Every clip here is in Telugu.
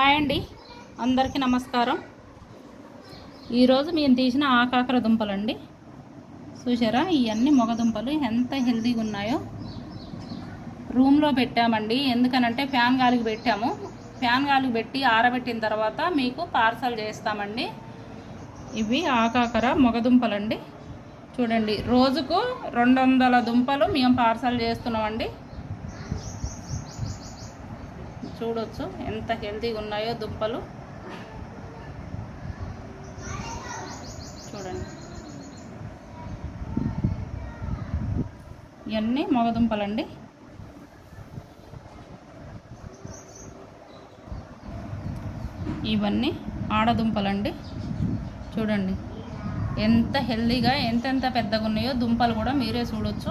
హాయ్ అండి. అందరికీ నమస్కారం. ఈరోజు మేము తీసిన ఆకాకర దుంపలండి. చూసారా ఇవన్నీ మొగ దుంపలు. ఎంత హెల్తీగా ఉన్నాయో రూమ్లో పెట్టామండి. ఎందుకనంటే ఫ్యాన్ గాలికి పెట్టాము. ఫ్యాన్ గాలికి పెట్టి ఆరబెట్టిన తర్వాత మీకు పార్సల్ చేస్తామండి. ఇవి ఆకాకర మొగ దుంపలండి. చూడండి రోజుకు రెండు వందల దుంపలు మేము పార్సల్ చేస్తున్నామండి. చూడొచ్చు. ఎంత హెల్తీగా ఉన్నాయో దుంపలు. చూడండి. ఇవన్నీ మగదుంపలండి ఇవన్నీ ఆడదుంపలండి చూడండి. ఎంత హెల్దీగా ఎంతెంత పెద్దగా ఉన్నాయో దుంపలు కూడా మీరే చూడొచ్చు.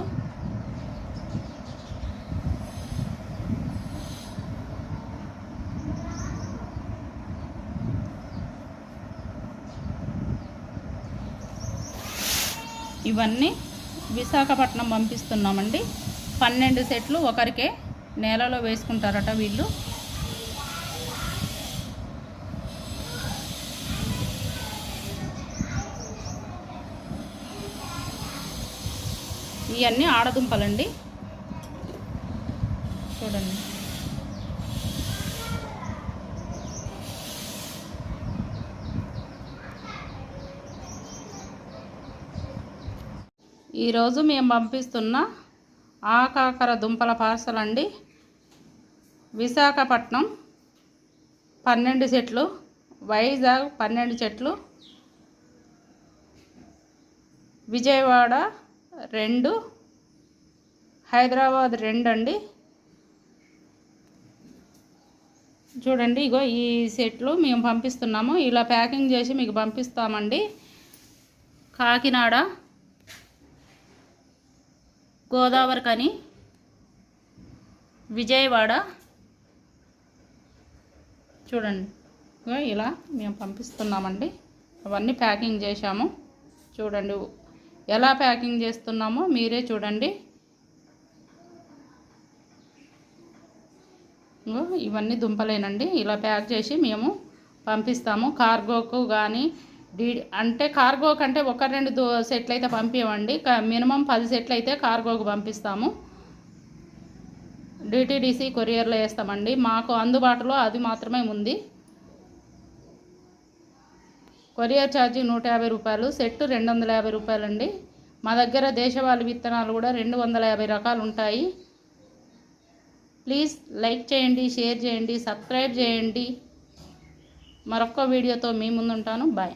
ఇవన్నీ విశాఖపట్నం పంపిస్తున్నామండి. పన్నెండు సెట్లు ఒకరికే నేలలో వేసుకుంటారట వీళ్ళు. ఇవన్నీ ఆడదుంపలండి. చూడండి. ఈరోజు మేము పంపిస్తున్న ఆకాకర దుంపల పార్సల్ అండి. విశాఖపట్నం పన్నెండు చెట్లు వైజాగ్ పన్నెండు చెట్లు విజయవాడ రెండు హైదరాబాద్ రెండు అండి. చూడండి ఇగో ఈ సెట్లు మేము పంపిస్తున్నాము. ఇలా ప్యాకింగ్ చేసి మీకు పంపిస్తామండి. కాకినాడ గోదావరి కని విజయవాడ చూడండి. ఇలా మేము పంపిస్తున్నామండి. అవన్నీ ప్యాకింగ్ చేశాము. చూడండి ఎలా ప్యాకింగ్ చేస్తున్నామో మీరే చూడండి. ఇవన్నీ దుంపలేనండి. ఇలా ప్యాక్ చేసి మేము పంపిస్తాము. కార్గోకు కానీ డీ అంటే కార్గో కంటే ఒక రెండు దో సెట్లు అయితే పంపించమండి మినిమం పది సెట్లు అయితే కార్గోకు పంపిస్తాము. డిటిడిసి కొరియర్లో వేస్తామండి. మాకు అందుబాటులో అది మాత్రమే ఉంది. కొరియర్ ఛార్జీ నూట యాభై రూపాయలు సెట్ రెండు వందల యాభై రూపాయలండి. మా దగ్గర దేశవాళీ విత్తనాలు కూడా రెండు వందల యాభై రకాలు ఉంటాయి ప్లీజ్ లైక్ చేయండి షేర్ చేయండి సబ్స్క్రైబ్ చేయండి. మరొక వీడియోతో మీ ముందుంటాను. బాయ్.